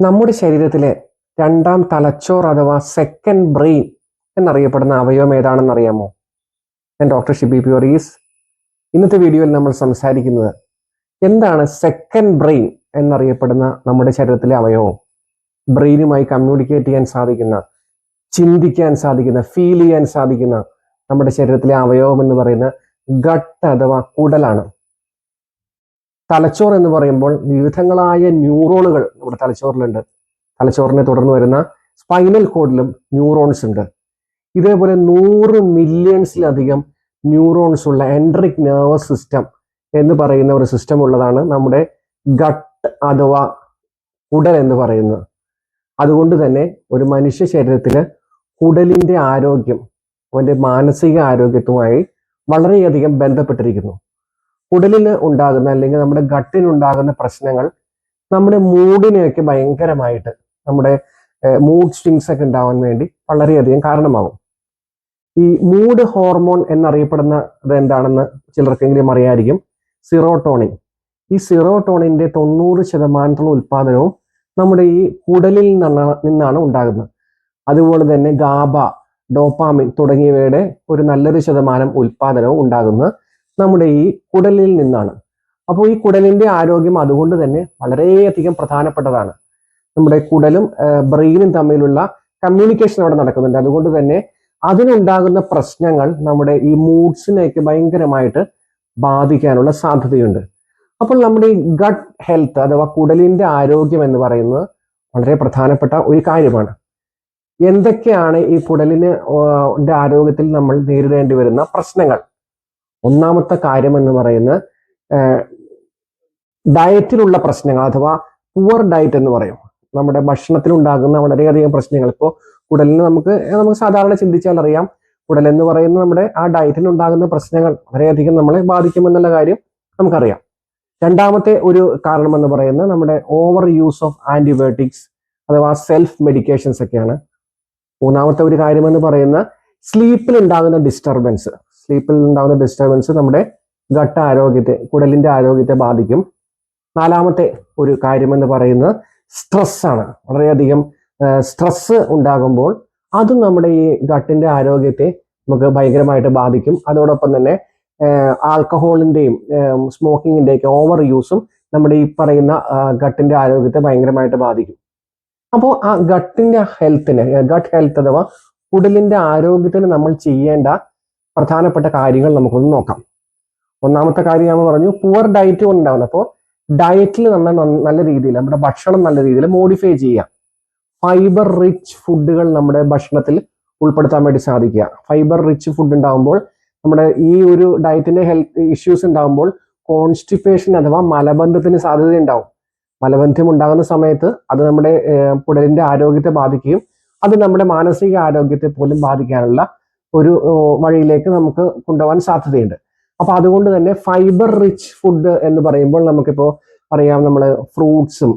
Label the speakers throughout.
Speaker 1: നമ്മുടെ ശരീരത്തിലെ രണ്ടാം തലച്ചോർ അഥവാ സെക്കൻഡ് ബ്രെയിൻ എന്നറിയപ്പെടുന്ന അവയവം ഏതാണെന്ന് അറിയാമോ? ഞാൻ ഡോക്ടർ ഷിബി പ്യൂറീസ് ഇന്നത്തെ വീഡിയോയിൽ നമ്മൾ സംസാരിക്കുന്നത് എന്താണ് സെക്കൻഡ് ബ്രെയിൻ എന്നറിയപ്പെടുന്ന നമ്മുടെ ശരീരത്തിലെ അവയവം? ബ്രെയിനുമായി കമ്മ്യൂണിക്കേറ്റ് ചെയ്യാൻ സാധിക്കുന്ന ചിന്തിക്കാൻ സാധിക്കുന്ന ഫീൽ ചെയ്യാൻ സാധിക്കുന്ന നമ്മുടെ ശരീരത്തിലെ അവയവം എന്ന് പറയുന്ന ഗട്ട് അഥവാ കുടലാണ്. തലച്ചോർ എന്ന് പറയുമ്പോൾ വിവിധങ്ങളായ ന്യൂറോണുകൾ നമ്മുടെ തലച്ചോറിലുണ്ട്. തലച്ചോറിനെ തുടർന്ന് വരുന്ന സ്പൈനൽ കോഡിലും ന്യൂറോൺസ് ഉണ്ട്. ഇതേപോലെ നൂറ് മില്യൺസിലധികം ന്യൂറോൺസ് ഉള്ള എൻട്രിക് നെർവസ് സിസ്റ്റം എന്ന് പറയുന്ന ഒരു സിസ്റ്റം ഉള്ളതാണ് നമ്മുടെ ഗട്ട് അഥവാ കുടൽ എന്ന് പറയുന്നത്. അതുകൊണ്ട് തന്നെ ഒരു മനുഷ്യ ശരീരത്തിൽ കുടലിന്റെ ആരോഗ്യം അവന്റെ മാനസിക ആരോഗ്യത്തുമായി വളരെയധികം ബന്ധപ്പെട്ടിരിക്കുന്നു. കുടലിൽ ഉണ്ടാകുന്ന അല്ലെങ്കിൽ നമ്മുടെ ഗട്ടിന് ഉണ്ടാകുന്ന പ്രശ്നങ്ങൾ നമ്മുടെ മൂഡിനെയൊക്കെ ഭയങ്കരമായിട്ട് നമ്മുടെ മൂഡ് സ്റ്റിങ്സ് ഒക്കെ ഉണ്ടാവാൻ വേണ്ടി വളരെയധികം കാരണമാകും ഈ മൂഡ് ഹോർമോൺ എന്നറിയപ്പെടുന്നത് എന്താണെന്ന് ചിലർക്കെങ്കിലും അറിയായിരിക്കും. സിറോട്ടോണിൻ ഈ സിറോട്ടോണിന്റെ തൊണ്ണൂറ് ശതമാനത്തോളം ഉൽപ്പാദനവും നമ്മുടെ ഈ കുടലിൽ നിന്നാണ് നിന്നാണ് ഉണ്ടാകുന്നത്. അതുപോലെ തന്നെ ഗാബ ഡോപ്പാമിൻ തുടങ്ങിയവയുടെ ഒരു നല്ലൊരു ശതമാനം ഉൽപാദനവും ഉണ്ടാകുന്നത്. നമ്മുടെ ഈ കുടലിൽ നിന്നാണ്. അപ്പോൾ ഈ കുടലിന്റെ ആരോഗ്യം അതുകൊണ്ട് തന്നെ വളരെയധികം പ്രധാനപ്പെട്ടതാണ്. നമ്മുടെ കുടലും ബ്രെയിനും തമ്മിലുള്ള കമ്മ്യൂണിക്കേഷൻ അവിടെ നടക്കുന്നുണ്ട്. അതുകൊണ്ട് തന്നെ അതിനുണ്ടാകുന്ന പ്രശ്നങ്ങൾ നമ്മുടെ ഈ മൂഡ്സിനെയൊക്കെ ഭയങ്കരമായിട്ട് ബാധിക്കാനുള്ള സാധ്യതയുണ്ട്. അപ്പോൾ നമ്മുടെ ഈ ഗട്ട് ഹെൽത്ത് അഥവാ കുടലിന്റെ ആരോഗ്യം എന്ന് പറയുന്നത് വളരെ പ്രധാനപ്പെട്ട ഒരു കാര്യമാണ്. എന്തൊക്കെയാണ് ഈ കുടലിന് ആരോഗ്യത്തിൽ നമ്മൾ നേരിടേണ്ടി വരുന്ന പ്രശ്നങ്ങൾ? ഒന്നാമത്തെ കാര്യം എന്ന് പറയുന്നത് ഡയറ്റിലുള്ള പ്രശ്നങ്ങൾ അഥവാ പുവർ ഡയറ്റ് എന്ന് പറയും. നമ്മുടെ ഭക്ഷണത്തിൽ ഉണ്ടാകുന്ന വളരെയധികം പ്രശ്നങ്ങൾ. ഇപ്പോൾ കുടലിന് നമുക്ക് നമുക്ക് സാധാരണ ചിന്തിച്ചാൽ അറിയാം കുടൽ എന്ന് പറയുന്ന നമ്മുടെ ആ ഡയറ്റിൽ ഉണ്ടാകുന്ന പ്രശ്നങ്ങൾ വളരെയധികം നമ്മളെ ബാധിക്കുമെന്നുള്ള കാര്യം നമുക്കറിയാം. രണ്ടാമത്തെ ഒരു കാരണം എന്ന് പറയുന്നത് നമ്മുടെ ഓവർ യൂസ് ഓഫ് ആന്റിബയോട്ടിക്സ് അഥവാ സെൽഫ് മെഡിക്കേഷൻസ് ഒക്കെയാണ്. മൂന്നാമത്തെ ഒരു കാര്യം എന്ന് പറയുന്ന സ്ലീപ്പിൽ ഉണ്ടാകുന്ന ഡിസ്റ്റർബൻസ് സ്ലീപ്പിൽ ഉണ്ടാകുന്ന ഡിസ്റ്റർബൻസ് നമ്മുടെ ഘട്ട ആരോഗ്യത്തെ കുടലിന്റെ ആരോഗ്യത്തെ ബാധിക്കും. നാലാമത്തെ ഒരു കാര്യം എന്ന് പറയുന്നത് സ്ട്രെസ് ആണ്. വളരെയധികം സ്ട്രെസ് ഉണ്ടാകുമ്പോൾ അതും നമ്മുടെ ഈ ഘട്ടിന്റെ ആരോഗ്യത്തെ നമുക്ക് ഭയങ്കരമായിട്ട് ബാധിക്കും. അതോടൊപ്പം തന്നെ ആൽക്കഹോളിന്റെയും സ്മോക്കിങ്ങിന്റെയും ഒക്കെ ഓവർ യൂസും നമ്മുടെ ഈ പറയുന്ന ഘട്ടിന്റെ ആരോഗ്യത്തെ ഭയങ്കരമായിട്ട് ബാധിക്കും. അപ്പോൾ ആ ഘട്ടിന്റെ ഹെൽത്തിന് ഗട്ട് ഹെൽത്ത് അഥവാ കുടലിന്റെ ആരോഗ്യത്തിന് നമ്മൾ ചെയ്യേണ്ട പ്രധാനപ്പെട്ട കാര്യങ്ങൾ നമുക്കൊന്ന് നോക്കാം. ഒന്നാമത്തെ കാര്യം ഞാൻ പറഞ്ഞു പുവർ ഡയറ്റ് കൊണ്ടുണ്ടാവുന്നത് അപ്പോൾ ഡയറ്റിൽ നമ്മൾ നല്ല രീതിയിൽ നമ്മുടെ ഭക്ഷണം നല്ല രീതിയിൽ മോഡിഫൈ ചെയ്യാം ഫൈബർ റിച്ച് ഫുഡുകൾ നമ്മുടെ ഭക്ഷണത്തിൽ ഉൾപ്പെടുത്താൻ വേണ്ടി സാധിക്കുക. ഫൈബർ റിച്ച് ഫുഡ് ഉണ്ടാകുമ്പോൾ നമ്മുടെ ഈ ഒരു ഡയറ്റിന്റെ ഹെൽത്ത് ഇഷ്യൂസ് ഉണ്ടാകുമ്പോൾ കോൺസ്റ്റിപ്പേഷൻ അഥവാ മലബന്ധത്തിന് സാധ്യത ഉണ്ടാവും മലബന്ധം ഉണ്ടാകുന്ന സമയത്ത് അത് നമ്മുടെ കുടലിന്റെ ആരോഗ്യത്തെ ബാധിക്കുകയും അത് നമ്മുടെ മാനസിക ആരോഗ്യത്തെ പോലും ബാധിക്കാനുള്ള ഒരു വഴിയിലേക്ക് നമുക്ക് കൊണ്ടുപോകാൻ സാധ്യതയുണ്ട്. അപ്പൊ അതുകൊണ്ട് തന്നെ ഫൈബർ റിച്ച് ഫുഡ് എന്ന് പറയുമ്പോൾ നമുക്കിപ്പോൾ പറയാം നമ്മൾ ഫ്രൂട്ട്സും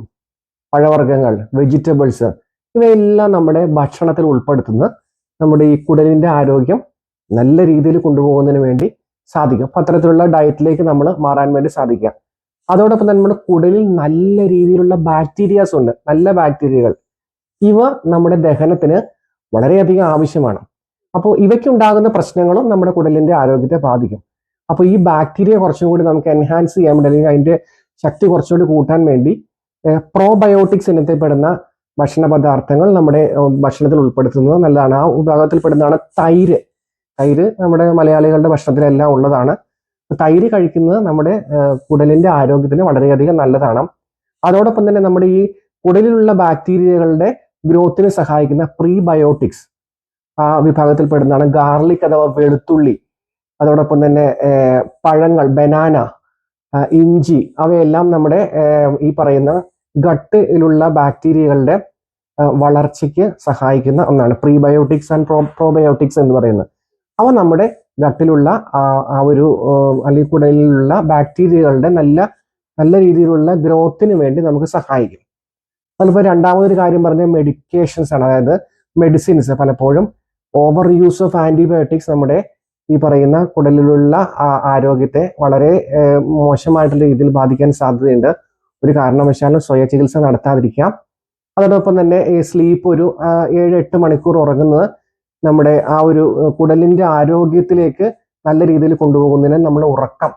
Speaker 1: പഴവർഗങ്ങൾ വെജിറ്റബിൾസ് ഇവയെല്ലാം നമ്മുടെ ഭക്ഷണത്തിൽ ഉൾപ്പെടുത്തുന്ന നമ്മുടെ ഈ കുടലിന്റെ ആരോഗ്യം നല്ല രീതിയിൽ കൊണ്ടുപോകുന്നതിന് വേണ്ടി സാധിക്കും. അപ്പൊ അത്തരത്തിലുള്ള ഡയറ്റിലേക്ക് നമ്മൾ മാറാൻ വേണ്ടി സാധിക്കാം അതോടൊപ്പം തന്നെ നമ്മുടെ കുടലിൽ നല്ല രീതിയിലുള്ള ബാക്ടീരിയാസ് ഉണ്ട്. നല്ല ബാക്ടീരിയകൾ ഇവ നമ്മുടെ ദഹനത്തിന് വളരെയധികം ആവശ്യമാണ്. അപ്പോൾ ഇവയ്ക്കുണ്ടാകുന്ന പ്രശ്നങ്ങളും നമ്മുടെ കുടലിന്റെ ആരോഗ്യത്തെ ബാധിക്കും. അപ്പോൾ ഈ ബാക്ടീരിയ കുറച്ചും കൂടി നമുക്ക് എൻഹാൻസ് ചെയ്യാൻ വേണ്ടി അല്ലെങ്കിൽ അതിന്റെ ശക്തി കുറച്ചുകൂടി കൂട്ടാൻ വേണ്ടി പ്രോബയോട്ടിക്സ് ഇനത്തിൽപ്പെടുന്ന ഭക്ഷണ പദാർത്ഥങ്ങൾ നമ്മുടെ ഭക്ഷണത്തിൽ ഉൾപ്പെടുത്തുന്നത് നല്ലതാണ്. ആ വിഭാഗത്തിൽ പെടുന്നതാണ് തൈര്. തൈര് നമ്മുടെ മലയാളികളുടെ ഭക്ഷണത്തിലെല്ലാം ഉള്ളതാണ്. തൈര് കഴിക്കുന്നത് നമ്മുടെ കുടലിന്റെ ആരോഗ്യത്തിന് വളരെയധികം നല്ലതാണ്. അതോടൊപ്പം തന്നെ നമ്മുടെ ഈ കുടലിലുള്ള ബാക്ടീരിയകളുടെ ഗ്രോത്തിന് സഹായിക്കുന്ന പ്രീബയോട്ടിക്സ് ആ വിഭാഗത്തിൽ പെടുന്നതാണ് ഗാർലിക് അഥവാ വെളുത്തുള്ളി. അതോടൊപ്പം തന്നെ പഴങ്ങൾ ബനാന ഇഞ്ചി അവയെല്ലാം നമ്മുടെ ഈ പറയുന്ന ഗട്ടിലുള്ള ബാക്ടീരിയകളുടെ വളർച്ചയ്ക്ക് സഹായിക്കുന്ന ഒന്നാണ്. പ്രീബയോട്ടിക്സ് ആൻഡ് പ്രോ പ്രോബയോട്ടിക്സ് എന്ന് പറയുന്നത്. അവ നമ്മുടെ ഗട്ടിലുള്ള ആ ഒരു അല്ലെങ്കിൽ കുടലിലുള്ള ബാക്ടീരിയകളുടെ നല്ല നല്ല രീതിയിലുള്ള ഗ്രോത്തിന് വേണ്ടി നമുക്ക് സഹായിക്കും. അതിപ്പോൾ രണ്ടാമതൊരു കാര്യം പറഞ്ഞ മെഡിക്കേഷൻസ് ആണ്. അതായത് മെഡിസിൻസ് പലപ്പോഴും ഓവർ യൂസ് ഓഫ് ആന്റിബയോട്ടിക്സ് നമ്മുടെ ഈ പറയുന്ന കുടലിലുള്ള ആരോഗ്യത്തെ വളരെ മോശമായിട്ടുള്ള രീതിയിൽ ബാധിക്കാൻ സാധ്യതയുണ്ട്. ഒരു കാരണവശാലും സ്വയ ചികിത്സ നടത്താതിരിക്കാം. അതോടൊപ്പം തന്നെ ഈ സ്ലീപ്പ് ഒരു ഏഴ് എട്ട് മണിക്കൂർ ഉറങ്ങുന്നത് നമ്മുടെ ആ ഒരു കുടലിന്റെ ആരോഗ്യത്തിലേക്ക് നല്ല രീതിയിൽ കൊണ്ടുപോകുന്നതിന് നമ്മൾ ഉറക്കം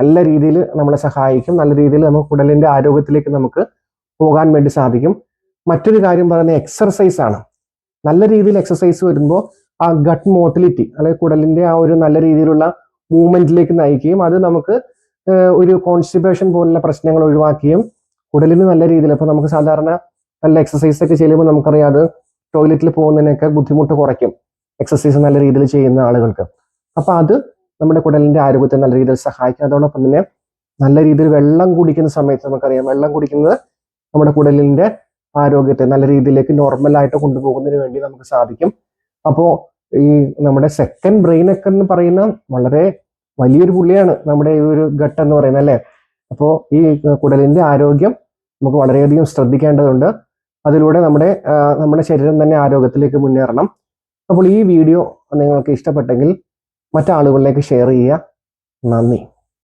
Speaker 1: നല്ല രീതിയിൽ നമ്മളെ സഹായിക്കും. നല്ല രീതിയിൽ നമുക്ക് കുടലിന്റെ ആരോഗ്യത്തിലേക്ക് നമുക്ക് പോകാൻ വേണ്ടി സാധിക്കും. മറ്റൊരു കാര്യം പറയുന്നത് എക്സർസൈസ് ആണ്. നല്ല രീതിയിൽ എക്സസൈസ് വരുമ്പോൾ ആ ഗട്ട് മോട്ടിലിറ്റി അല്ലെങ്കിൽ കുടലിന്റെ ആ ഒരു നല്ല രീതിയിലുള്ള മൂവ്മെന്റിലേക്ക് നയിക്കുകയും അത് നമുക്ക് ഒരു കോൺസ്റ്റിപ്പേഷൻ പോലുള്ള പ്രശ്നങ്ങൾ ഒഴിവാക്കുകയും കുടലിന് നല്ല രീതിയിൽ ഇപ്പൊ നമുക്ക് സാധാരണ നല്ല എക്സസൈസ് ഒക്കെ ചെയ്യുമ്പോൾ നമുക്കറിയാം അത് ടോയ്ലറ്റിൽ പോകുന്നതിനൊക്കെ ബുദ്ധിമുട്ട് കുറയ്ക്കും. എക്സസൈസ് നല്ല രീതിയിൽ ചെയ്യുന്ന ആളുകൾക്ക്. അപ്പൊ അത് നമ്മുടെ കുടലിന്റെ ആരോഗ്യത്തെ നല്ല രീതിയിൽ സഹായിക്കും. അതോടൊപ്പം തന്നെ നല്ല രീതിയിൽ വെള്ളം കുടിക്കുന്ന സമയത്ത് നമുക്കറിയാം വെള്ളം കുടിക്കുന്നത് നമ്മുടെ കുടലിന്റെ ആരോഗ്യത്തെ നല്ല രീതിയിലേക്ക് നോർമൽ ആയിട്ട് കൊണ്ടുപോകുന്നതിന് വേണ്ടി നമുക്ക് സാധിക്കും. അപ്പോൾ ഈ നമ്മുടെ സെക്കൻഡ് ബ്രെയിൻ ഒക്കെ എന്ന് പറയുന്ന വളരെ വലിയൊരു പുള്ളിയാണ് നമ്മുടെ ഈ ഒരു ഘട്ടം എന്ന് പറയുന്നത് അല്ലേ? അപ്പോൾ ഈ കുടലിന്റെ ആരോഗ്യം നമുക്ക് വളരെയധികം ശ്രദ്ധിക്കേണ്ടതുണ്ട്. അതിലൂടെ നമ്മുടെ നമ്മുടെ ശരീരം തന്നെ ആരോഗ്യത്തിലേക്ക് മുന്നേറണം. അപ്പോൾ ഈ വീഡിയോ നിങ്ങൾക്ക് ഇഷ്ടപ്പെട്ടെങ്കിൽ മറ്റാളുകളിലേക്ക് ഷെയർ ചെയ്യുക. നന്ദി.